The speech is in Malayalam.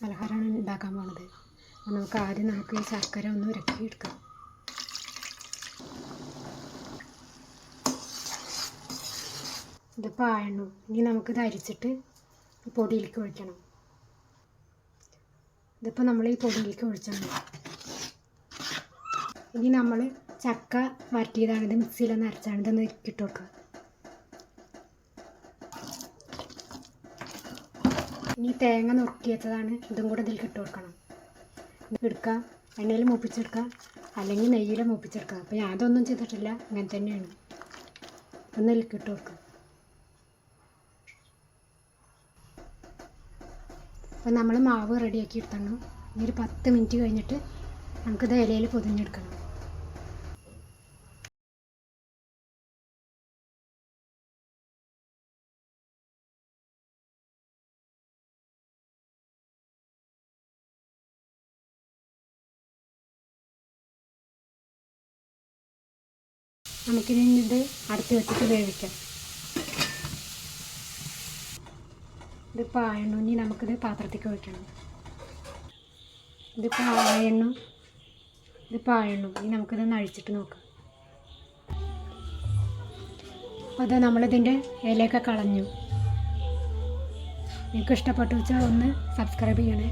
പലഹാരമാണ് ഉണ്ടാക്കാൻ പോണത്. നമുക്ക് ആദ്യം നമുക്ക് ഈ ശർക്കര ഒന്ന് ഉരക്കിയെടുക്കാം ഇതിപ്പോൾ ആയണു. ഇനി നമുക്ക് ഇത് അരിച്ചിട്ട് പൊടിയിലേക്ക് ഒഴിക്കണം. ഇതിപ്പോൾ നമ്മൾ ഈ പൊടിയിലേക്ക് ഒഴിച്ചാൽ മതി ഇനി നമ്മൾ ചക്ക വരട്ടിയതാണ്. ഇത് മിക്സിയിലൊന്ന് അരച്ചാണ്. ഇതൊന്ന് ഇട്ട് ഇനി തേങ്ങ നുറുക്കിയതാണ് ഇതും കൂടെ ഇതിലേക്ക് ഇട്ട് കൊടുക്കണം. എടുക്കുക എണ്ണയിൽ മൂപ്പിച്ചെടുക്കുക അല്ലെങ്കിൽ നെയ്യിൽ മൂപ്പിച്ചെടുക്കുക അപ്പോൾ ഞാൻ അതൊന്നും ചെയ്തിട്ടില്ല. അങ്ങനെ തന്നെയാണ്. ഒന്ന് ഇതിലേക്ക് ഇട്ട് കൊടുക്കുക അപ്പോൾ നമ്മൾ മാവ് റെഡിയാക്കി എടുത്തണം ഇനി ഒരു പത്ത് മിനിറ്റ് കഴിഞ്ഞിട്ട് നമുക്കിത് ഇലയിൽ പൊതിഞ്ഞെടുക്കണം. നമുക്കിനി ഇത് അടച്ച് വെച്ചിട്ട് വേവിക്കാം. ഇതിപ്പോൾ ആയണു ഇനി നമുക്കിത് പാത്രത്തേക്ക് ഒഴിക്കണം. ഇതിപ്പോൾ ആയണ്ണു ഇതിപ്പോൾ ആയണ്ണു ഇനി നമുക്കിത് അഴിച്ചിട്ട് നോക്കാം. അപ്പോൾ അത് നമ്മളിതിന്റെ ഇലയൊക്കെ കളഞ്ഞു. നിങ്ങൾക്ക് ഇഷ്ടപ്പെട്ടു വെച്ചാൽ ഒന്ന് സബ്സ്ക്രൈബ് ചെയ്യണേ.